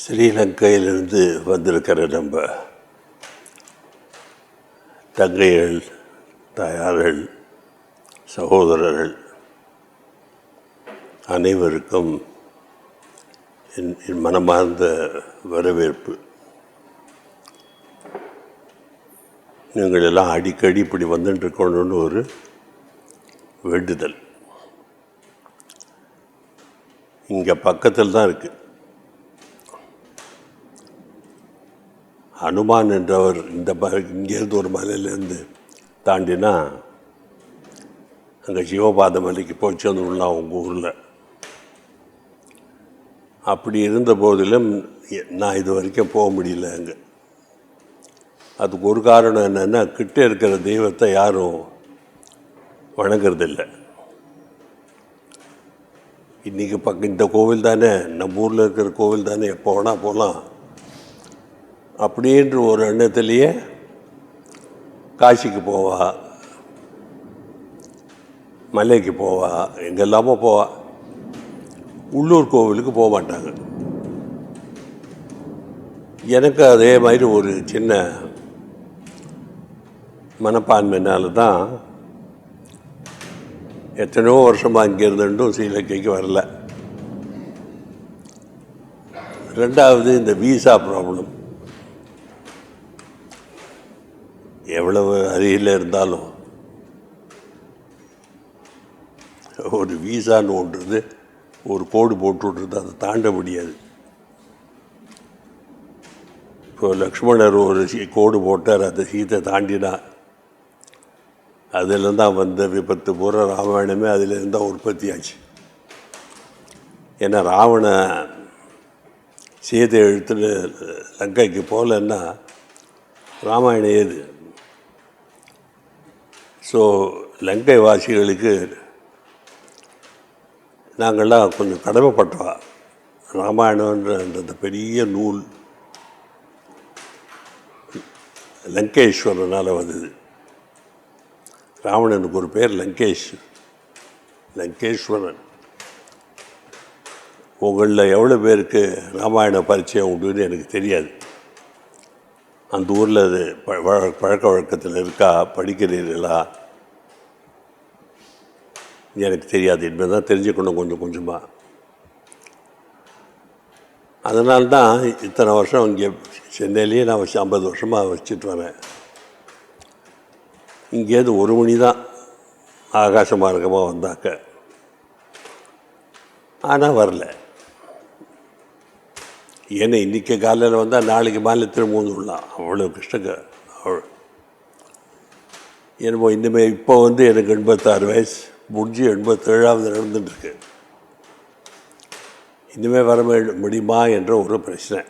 ஸ்ரீலங்கையிலிருந்து வந்திருக்கிற நம்ம தங்கைகள் தாயார்கள் சகோதரர்கள் அனைவருக்கும் என் என் மனமார்ந்த வரவேற்பு. நீங்கள் எல்லாம் அடிக்கடி இப்படி வந்துட்டுருக்கணும்னு ஒரு வேண்டுதல். இங்கே பக்கத்தில் தான் இருக்குது ஹனுமான் என்றவர் இந்த ம இங்கேருந்து ஒரு மலையிலேருந்து தாண்டினா அங்கே சிவபாத மலைக்கு போய் சேர்ந்துடலாம் அவங்க ஊரில். அப்படி இருந்த போதிலும் எ- நான் இது வரைக்கும் போக முடியல அங்கே. அதுக்கு ஒரு காரணம் என்னென்னா கிட்ட இருக்கிற தெய்வத்தை யாரும் வணங்குறதில்லை. இன்றைக்கி பக்கம் இந்த கோவில் தானே நம்ம ஊரில் இருக்கிற கோவில் தானே எப்போ வேணால் போகலாம் அப்படின்ற ஒரு எண்ணத்திலேயே காசிக்கு போவா மலைக்கு போவா எங்கெல்லாமோ போவா. உள்ளூர் கோவிலுக்கு போக மாட்டாங்க. எனக்கு அதே மாதிரி ஒரு சின்ன மனப்பான்மைனால தான் எத்தனையோ வருஷமாக இங்கே இருந்துட்டும் ஸ்ரீலங்கைக்கு வரல. ரெண்டாவது இந்த விசா ப்ராப்ளம் எவ்வளவு அருகில் இருந்தாலும் ஒரு வீசான்னு ஒன்றது ஒரு கோடு போட்டு விட்றது அதை தாண்ட முடியாது. இப்போ லக்ஷ்மணர் ஒரு கோடு போட்டார் அந்த சீத்தை தாண்டினா அதில் தான் வந்த விபத்து பூரா ராமாயணமே அதில் தான் உற்பத்தி ஆச்சு. ஏன்னா ராவண சீதை எழுத்துன்னு லங்கைக்கு போகலன்னா ராமாயணம் ஏது? ஸோ லங்கை வாசிகளுக்கு நாங்கள்லாம் கொஞ்சம் கடமைப்பட்டவா ராமாயணன்ற அந்த பெரிய நூல். லங்கேஸ்வரனால் வந்தது. ராவணனுக்கு ஒரு பேர் லங்கேஷ். லங்கேஸ்வரன். உங்களில் எவ்வளோ பேருக்கு ராமாயண பரிச்சயம் உண்டுன்னு எனக்கு தெரியாது. அந்த ஊரில் அது பழக்க வழக்கத்தில் இருக்கா? படிக்கிறீர்களா? எனக்கு தெரியாது. இனிமேல் தான் தெரிஞ்சுக்கணும் கொஞ்சம் கொஞ்சமாக அதனால்தான் இத்தனை வருஷம் இங்கே சென்னையிலேயே நான் வச்சு ஐம்பது வருஷமாக வச்சுட்டு வரேன். இங்கேருந்து ஒரு மணி தான் ஆகாச மார்க்கமாக வந்தாக்க. ஆனால் வரல. ஏன்னா இன்றைக்கி காலையில் வந்தால் நாளைக்கு மாலை திரும்ப வந்துடலாம் அவ்வளோ கஷ்டங்க அவ்வளோ என்னமோ இனிமேல் இப்போ வந்து எனக்கு எண்பத்தாறு வயசு. முடிஞ்சு எண்பத்தேழாவது நடந்துட்டுருக்கு. இனிமேல் வர முடியுமா என்ற ஒரு பிரச்சனை.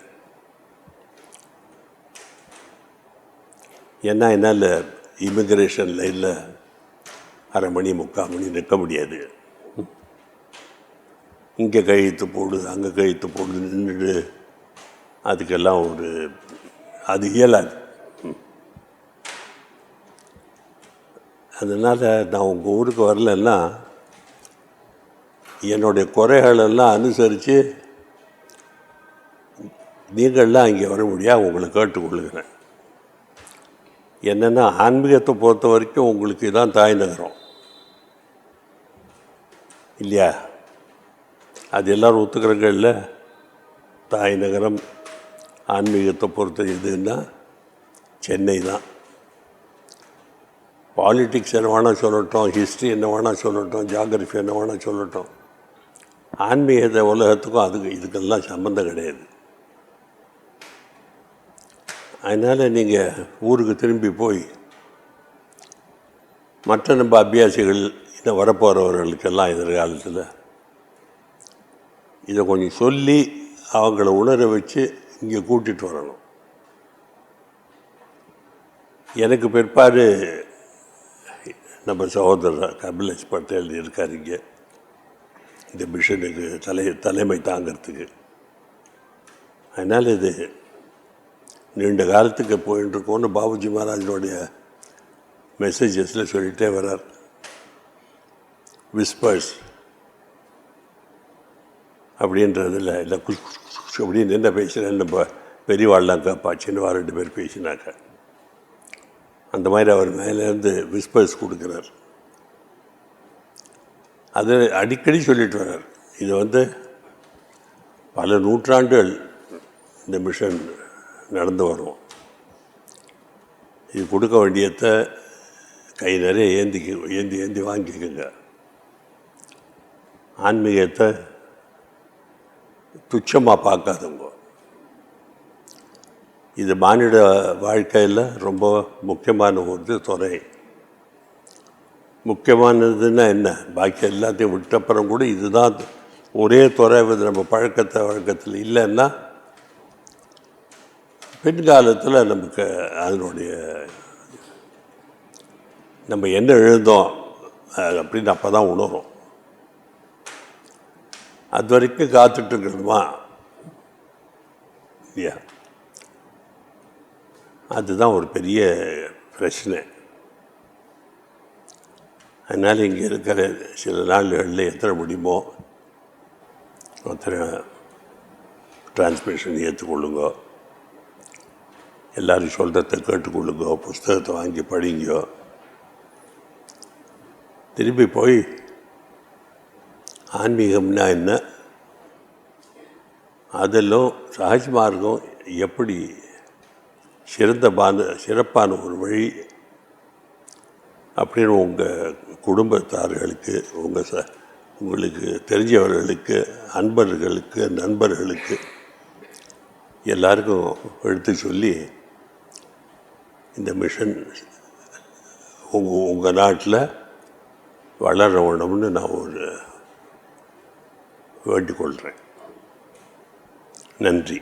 ஏன்னா என்னால் இமிக்ரேஷன் லைனில் அரை மணி முக்கால் மணி நிற்க முடியாது. இங்கே கழுத்து போடுது அங்கே கழுத்து போடுது நின்றுடு. அதுக்கெல்லாம் ஒரு அது இயலாது. அதனால் நான் உங்கள் ஊருக்கு வரலன்னா என்னுடைய குறைகளெல்லாம் அனுசரித்து நீங்கள்லாம் இங்கே வர முடியாது உங்களை கேட்டுக்கொள்ளுகிறேன் என்னென்னா ஆன்மீகத்தை பொறுத்த வரைக்கும் உங்களுக்கு தான் தாய் நகரம். இல்லையா? அது எல்லோரும் ஒத்துக்கிறங்கள்ல தாய் நகரம் ஆன்மீகத்தை பொறுத்த எதுன்னா சென்னை தான். பாலிட்டிக்ஸ் என்ன வேணால் சொல்லட்டும் ஹிஸ்ட்ரி என்ன வேணால் சொல்லட்டும் ஜாகிரஃபி என்ன வேணால் சொல்லட்டும். ஆன்மீகத்தை உலகத்துக்கும் அதுக்கு இதுக்கெல்லாம் சம்மந்தம் கிடையாது. அதனால் நீங்கள் ஊருக்கு திரும்பி போய் மற்ற நம்ம அபியாசிகள் இதை வரப்போகிறவர்களுக்கெல்லாம் எதிர்காலத்தில் இதை கொஞ்சம் சொல்லி அவங்கள உணர வச்சு இங்கே கூட்டிகிட்டு வரணும். எனக்கு பிற்பாடு நம்ம சகோதரர் கபிலேஷ் பட்டேல் இருக்கார் இங்கே. இந்த மிஷனுக்கு தலை தலைமை தாங்கிறதுக்கு. அதனால் இது நீண்ட காலத்துக்கு போயின்னு பாபுஜி மகாராஜனுடைய மெசேஜஸில் சொல்லிகிட்டே வர்றார். விஸ்பர்ஸ் அப்படின்றதில் இல்லை குஸ் அப்படின்னு என்ன பேசுகிறேன்னு நம்ம பெரியவாள்லாம் கேட்பா சின்னவா ரெண்டு பேர் பேசினாக்க அந்த மாதிரி அவர் மேலேருந்து விஸ்பர்ஸ் கொடுக்குறார். அது அடிக்கடி சொல்லிட்டு வர்றார். இது வந்து பல நூற்றாண்டுகள் இந்த மிஷன் நடந்து வரும். இது கொடுக்க வேண்டியதை கை நிறைய ஏந்திக்க ஏந்தி ஏந்தி வாங்கிக்கோங்க. ஆன்மீகத்தை துச்சமாக பார்க்காதவங்க. இது மானிட வாழ்க்கையில் ரொம்ப முக்கியமான ஒரு துறை. முக்கியமானதுன்னா என்ன? பாக்கி எல்லாத்தையும் விட்டப்புறம் கூட இதுதான் ஒரே துறை இது நம்ம பழக்கத்தை வழக்கத்தில் இல்லைன்னா பின்காலத்தில் நமக்கு அதனுடைய நம்ம என்ன எழுந்தோம் அப்படின்னு அப்போ தான் உணரும். அது வரைக்கும் காத்துட்டு இருக்கணுமா இல்லையா? அதுதான் ஒரு பெரிய பிரச்சனை. அதனால் இங்கே இருக்கிற சில நாள்களில் எத்தனை முடியுமோ அத்தனை டிரான்ஸ்மிஷன் ஏற்றுக்கொள்ளுங்க எல்லோரும் சொல்கிறத கேட்டுக்கொள்ளுங்க புஸ்தகத்தை வாங்கி படிங்கோ. திரும்பி போய் ஆன்மீகம்னா என்ன? அதெல்லாம் சகஜ மார்க்கம் எப்படி சிறந்த பாந்த சிறப்பான ஒரு வழி அப்படின்னு உங்கள் குடும்பத்தார்களுக்கு உங்கள் ச உங்களுக்கு தெரிஞ்சவர்களுக்கு அன்பர்களுக்கு நண்பர்களுக்கு எல்லாருக்கும் எடுத்து சொல்லி இந்த மிஷன் உங்கள் உங்கள் நாட்டில் வளர வேணும்னு நான் ஒரு வேண்டிக் கொள்கிறேன் நன்றி.